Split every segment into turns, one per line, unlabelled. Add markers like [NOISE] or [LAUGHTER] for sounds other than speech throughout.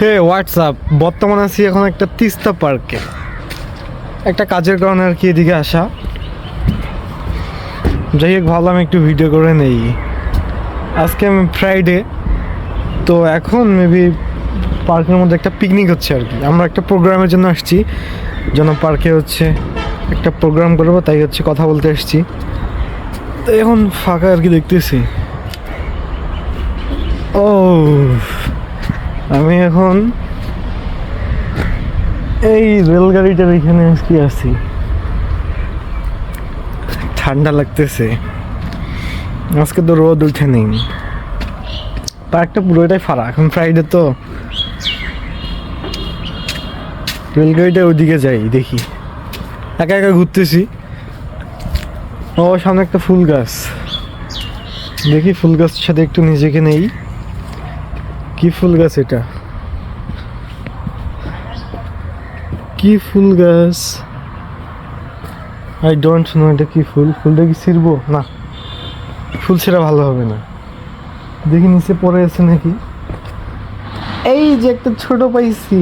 হে WhatsApp বর্তমানে আছি এখন একটা তিস্তা পার্কে। একটা কাজের কারণে আর কি এদিকে আসা। যাই হোক, ভাবলাম একটু ভিডিও করে নেই। আজকে আমি ফ্রাইডে তো এখন মেবি পার্কের মধ্যে একটা পিকনিক হচ্ছে আর কি। আমরা একটা প্রোগ্রামের জন্য আসছি। যেন পার্কে হচ্ছে একটা প্রোগ্রাম করব, তাই হচ্ছে কথা বলতে এসেছি তো এখন ফাঁকা আর কি দেখতেছি। ও আমি এখন এই রেলগাড়িটার এখানে কি আছি? ঠান্ডা লাগতেছে। আজকে তো রোদ উঠে নেই। পার্কটা পুরোটাই ফারা এখন ফ্রাইডে তো রেলগাড়িটা ওইদিকে যাই, দেখি। একা একা ঘুরতেছি। ও, সামনে একটা ফুল গাছ। দেখি ফুল গাছের সাথে একটু নিজেকে নেই। কি ফুল গাছ এটা? কি ফুল গাছ? আই ডোন্ট নো এটা কি ফুল। ফুলটা কি ছিড়বো? না। ফুল ছেঁড়া ভালো হবে না। দেখি নিচে পড়ে আছে নাকি? এই যে একটা ছোট পাইছি।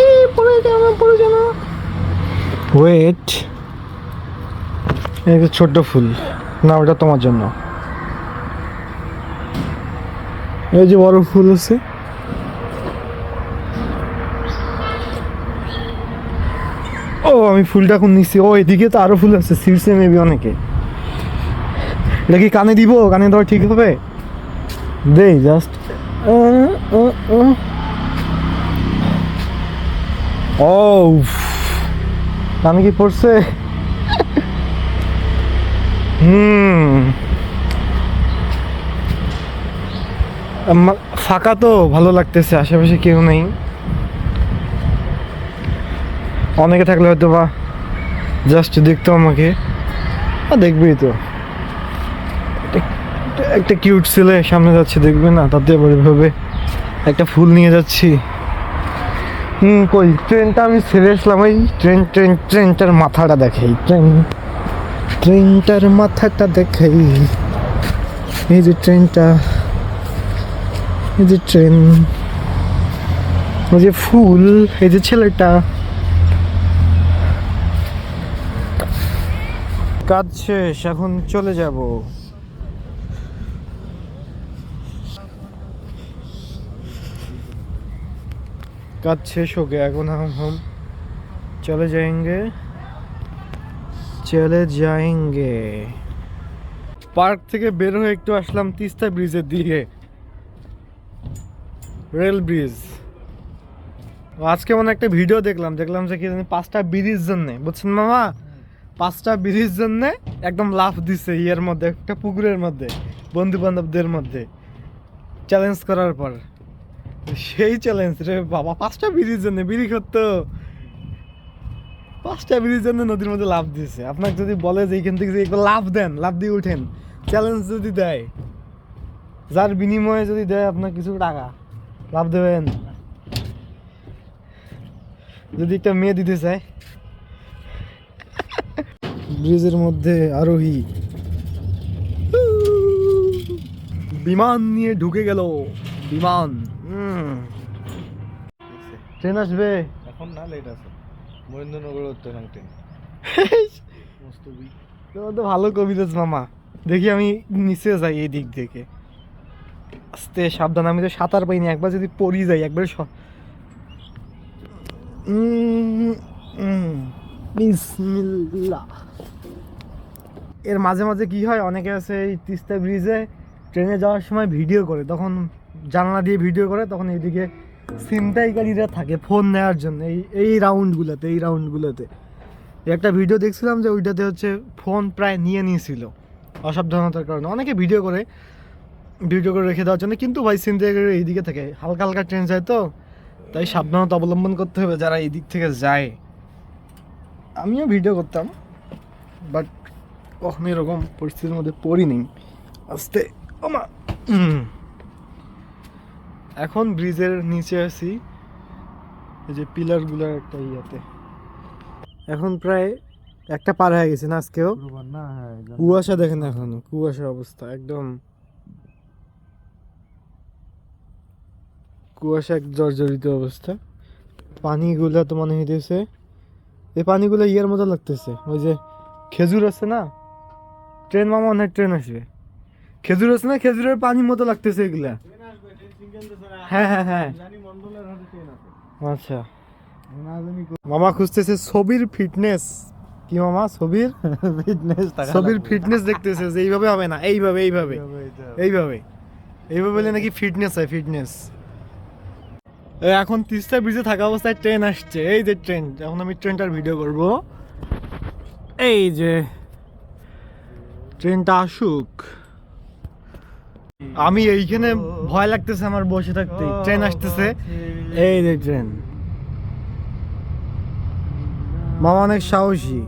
এই, পড়ে কেন পড়ে কেন ওয়েট একটা ছোট্ট ফুল। না, ওটা তোমার জন্য। এই যে বড় ফুল আছে। ও, আমি ফুলটা এখন নিচ্ছি ও, এদিকে তো আরও ফুল আছে শীর্ষে মেবি অনেকে। এটা কি কানে দিব? কানে দেওয়া ঠিক হবে? দেই জাস্ট ও কানে কি পড়ছে? হুম আমার ফাঁকা তো, ভালো লাগতেছে, আশেপাশে কেউ নেই। অনেকে থাকলে হয়তো বা জাস্ট দেখতো আমাকে। দেখবেই তো। একটা- কিউট ছেলে সামনে যাচ্ছে, দেখবে না? তাতে আবার এভাবে একটা ফুল নিয়ে যাচ্ছি। হুম কই? ট্রেনটা আমি ছেড়ে আসলাম ওই ট্রেন ট্রেন, ট্রেনটার মাথাটা দেখাই। ট্রেন, ট্রেনটার মাথাটা দেখাই। এই যে ট্রেনটা। এই যে ট্রেন ওই যে ফুল, এই যে ছেলেটা। কাজ শেষ, এখন চলে যাব। কাজ শেষ হোকে, এখন এখন हम চলে যাইঙ্গে। চলে যাইঙ্গে। পার্ক থেকে বের হয়ে একটু আসলাম তিস্তা ব্রিজের দিকে। Rail bridge. আজকে মানে একটা ভিডিও দেখলাম দেখলাম যে কি পাঁচটা ব্রিজ জন্যে, বুঝছেন মামা? পাঁচটা ব্রিজ জন্যে একদম লাফ দিছে ইয়ের মধ্যে, একটা পুকুরের মধ্যে বন্ধু বান্ধবদের মধ্যে চ্যালেঞ্জ করার পর। সেই চ্যালেঞ্জ রে বাবা, পাঁচটা ব্রিজ জন্য, বিড়ি করতো পাঁচটা ব্রিজ জন্য নদীর মধ্যে লাভ দিয়েছে আপনাকে যদি বলে যে এইখান থেকে যে লাভ দেন লাভ দিয়ে উঠেন চ্যালেঞ্জ যদি দেয়, যার বিনিময়ে যদি দেয় আপনার কিছু টাকা। লাভ দেবেন। যদি একটা মেয়ে দিতে চায়। ব্রিজের মধ্যে আরোহী। বিমান নিয়ে ঢুকে গেল। বিমান। ট্রেন আসবে।
এখন না লেট আছে। মহেন্দ্রনগর উত্তরাং ট্রেন। [LAUGHS]
তোমার তো ভালো কবিতাস মামা। দেখি আমি নিচে যাই এই দিক থেকে। আস্তে সাবধান, আমি তো সাঁতার পাইনি, একবার যদি পড়ি যাই, একবার। এর মাঝে মাঝে কি হয়, অনেকে আছে এই তিস্তা ব্রিজে ট্রেনে যাওয়ার সময় ভিডিও করে, তখন জানলা দিয়ে ভিডিও করে, তখন এইদিকে ছিনতাইকারীরা থাকে ফোন নেওয়ার জন্য, এই এই রাউন্ডগুলোতে এই রাউন্ডগুলোতে একটা ভিডিও দেখছিলাম যে ওইটাতে হচ্ছে ফোন প্রায় নিয়ে নিয়েছিল, অসাবধানতার কারণে অনেকে ভিডিও করে ভিডিও করে রেখে দেওয়ার জন্য। কিন্তু ভাই ছিনতাইকারী এইদিকে থাকে হালকা হালকা ট্রেন যায় তো। তাই সাবধানতা অবলম্বন করতে হবে যারা এই দিক থেকে যায়। আমিও ভিডিও করতাম বাট কখনো এরকম পরিস্থিতির মধ্যে পড়িনি। আস্তে ওমা এখন ব্রিজের নিচে আছি এই যে পিলারগুলোর একটা ইয়েতে। এখন প্রায় একটা পার হয়ে গেছে না আজকেও?
হ্যাঁ
কুয়াশা দেখেন এখন কুয়াশার অবস্থা একদম কুয়াশা এক জর্জরিত অবস্থা। পানিগুলো তো মনে হইতেছে এই পানিগুলো ইয়ের মতো লাগতেছে। ওই যে খেজুর আছে না ট্রেন মামা অনেক ট্রেন আসবে খেজুর আছে না খেজুরের পানির মতো লাগতেছে এগুলা। হ্যাঁ হ্যাঁ হ্যাঁ। আচ্ছা। মামা খুঁজতেছে ছবির ফিটনেস। কি মামা ছবির?
ফিটনেস
ছবির ফিটনেস দেখতেছে যে এইভাবে হবে না এইভাবে এইভাবে এইভাবে। এইভাবে বলে নাকি ফিটনেস হয় ফিটনেস। এখন তিস্তা ব্রিজে থাকা অবস্থায় ট্রেন আসছে। এই যে ট্রেন এখন আমি ট্রেনটার ভিডিও করব। এই যে ট্রেনটা আসুক। আমি এইখানে ভয় লাগতেছে আমার বসে থাকতে। ট্রেন আসতেছে। এই যে ট্রেন মামা অনেক সাহসী।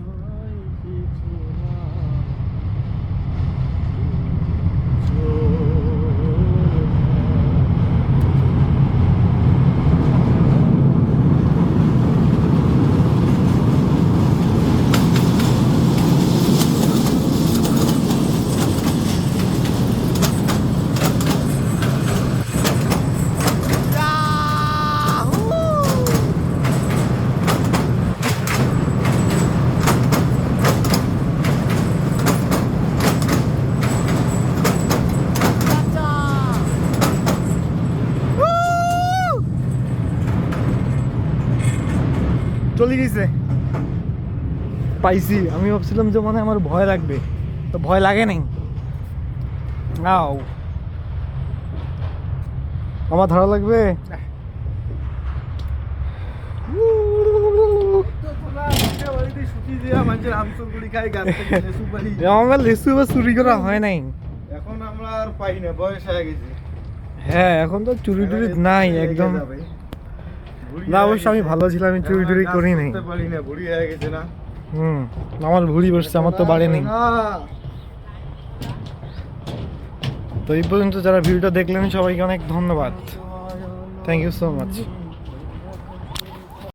চলে গেছে পাইছি। আমি ভাবছিলাম যে মানে আমার ভয় লাগবে। তো ভয় লাগে নাই। আও। আমার ধরা লাগবে? আমার লিচু বা চুরি করা হয় নাই।
এখন আমরা আর পাই না বয়স হয়ে গেছে।
হ্যাঁ এখন তো চুরি টুরি নাই একদম। না অবশ্য আমি ভালো ছিলাম আমি চুরি টুরি করি নাই।
পারি না বুড়ি হয়ে গেছে না।
হুম আমার ভুড়ি বসছে আমার তো বাড়ে নেই। তো এই পর্যন্ত যারা ভিডিওটা দেখলেন সবাইকে অনেক ধন্যবাদ। Thank you so much